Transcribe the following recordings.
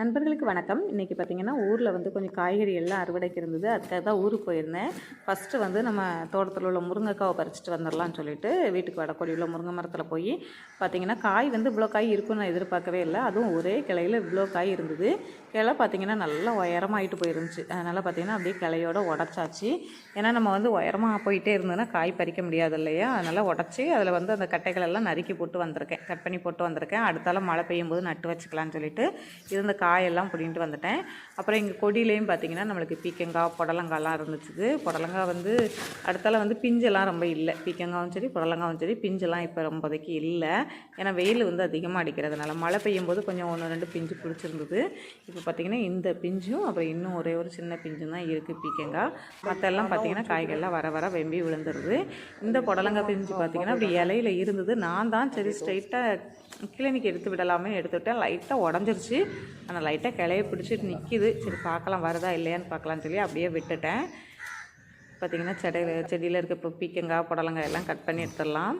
நண்பர்களுக்கு வணக்கம். இன்றைக்கி பார்த்தீங்கன்னா ஊரில் வந்து கொஞ்சம் காய்கறி எல்லாம் அறுவடைக்கு இருந்தது. அதுக்காக தான் ஊருக்கு போயிருந்தேன். ஃபஸ்ட்டு வந்து நம்ம தோட்டத்தில் உள்ள முருங்கைக்காவை பறிச்சுட்டு வந்துடலாம்னு சொல்லிட்டு வீட்டுக்கு வடக்கோடி உள்ள முருங்கை மரத்தில் போய் பார்த்தீங்கன்னா காய் வந்து இவ்வளோ காய் இருக்கும்னு நான் எதிர்பார்க்கவே இல்லை. அதுவும் ஒரே கிளையில் இவ்வளோ காய் இருந்தது. கிளை பார்த்தீங்கன்னா நல்லா உயரமாயிட்டு போயிருந்துச்சு. அதனால் பார்த்திங்கன்னா அப்படியே கிளையோட உடச்சாச்சு. ஏன்னா நம்ம வந்து உயரமாக போயிட்டே இருந்ததுன்னா காய் பறிக்க முடியாது இல்லையா? அதனால் உடச்சி அதில் வந்து அந்த கட்டைகளெல்லாம் நறுக்கி போட்டு வந்திருக்கேன். கட் பண்ணி போட்டு வந்திருக்கேன். அடுத்தால மழை பெய்யும் போது நட்டு வச்சுக்கலாம்னு சொல்லிட்டு இருந்த காயெல்லாம் பிடிங்கிட்டு வந்துட்டேன். அப்புறம் இங்கே கொடியிலையும் பார்த்தீங்கன்னா நம்மளுக்கு பீக்கங்காய் புடலங்காய்லாம் இருந்துச்சு புடலங்காய் வந்து அடுத்தால வந்து பிஞ்செல்லாம் ரொம்ப இல்லை. பீக்கங்காவும் சரி புடலங்காவும் சரி பிஞ்செல்லாம் இப்போ ரொம்பதைக்கு இல்லை. ஏன்னா வெயில் வந்து அதிகமாக அடிக்கிறதுனால மழை பெய்யும் போது கொஞ்சம் ஒன்று ரெண்டு பிஞ்சு பிடிச்சிருந்தது. இப்போ பார்த்தீங்கன்னா இந்த பிஞ்சும் அப்புறம் இன்னும் ஒரே ஒரு சின்ன பிஞ்சும் தான் இருக்குது பீக்கங்காய். மற்றெல்லாம் பார்த்தீங்கன்னா காய்கள்லாம் வர வர வெம்பி விழுந்துருது. இந்த புடலங்காய் பிஞ்சு பார்த்தீங்கன்னா அப்படி இலையில இருந்தது. நான் தான் சரி ஸ்ட்ரைட்டாக கிளினிக் எடுத்து விடலாமே எடுத்துவிட்டேன். லைட்டாக உடஞ்சிருச்சு. ஆனால் லைட்டாக கிளைய பிடிச்சிட்டு நிற்கிது சரி பார்க்கலாம் வருதா இல்லையான்னு பார்க்கலான்னு சொல்லி அப்படியே விட்டுட்டேன். பார்த்திங்கன்னா செடியில் செடியில் இருக்க இப்போ பீக்கங்காய் புடலங்காய் எல்லாம் கட் பண்ணி எடுத்துடலாம்.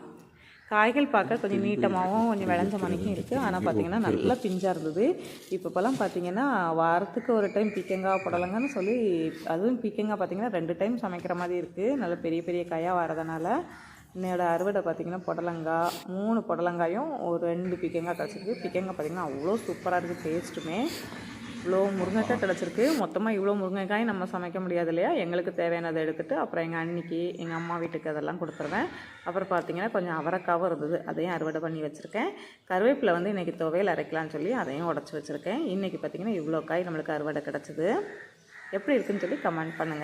காய்கள் பார்க்க கொஞ்சம் நீட்டமாகவும் கொஞ்சம் விளைஞ்ச மணிக்கும் இருக்குது ஆனால் பார்த்திங்கன்னா நல்லா பிஞ்சாக இருந்தது. இப்போப்பெல்லாம் பார்த்திங்கன்னா வாரத்துக்கு ஒரு டைம் பீக்கங்காய் புடலங்கன்னு சொல்லி அதுவும் பீக்கங்காய் பார்த்திங்கன்னா ரெண்டு டைம் சமைக்கிற மாதிரி இருக்குது நல்ல பெரிய பெரிய காயாக வரதுனால. என்னோடய அறுவடை பார்த்திங்கன்னா புடலங்காய் மூணு புடலங்காயும் ஒரு ரெண்டு பிக்கங்காய் கிடச்சிருக்கு. பிக்கங்காய் பார்த்திங்கன்னா அவ்வளோ சூப்பராக இருக்குது டேஸ்ட்டுமே இவ்வளோ முருங்கைக்காய் கிடச்சிருக்கு. மொத்தமாக இவ்வளோ முருங்கைக்காய் நம்ம சமைக்க முடியாது இல்லையா? எங்களுக்கு தேவையானதை எடுத்துகிட்டு அப்புறம் எங்கள் அன்னிக்கு எங்கள் அம்மா வீட்டுக்கு அதெல்லாம் கொடுத்துருவேன். அப்புறம் பார்த்திங்கன்னா கொஞ்சம் அவரைக்காவும் இருந்தது அதையும் அறுவடை பண்ணி வச்சுருக்கேன். கருவேப்பிலை வந்து இன்றைக்கி துவையில் அரைக்கலாம்னு சொல்லி அதையும் உடச்சி வச்சுருக்கேன். இன்றைக்கி பார்த்திங்கன்னா இவ்வளோ காய் நம்மளுக்கு அறுவடை கிடச்சிது. எப்படி இருக்குன்னு சொல்லி கமெண்ட் பண்ணுங்கள்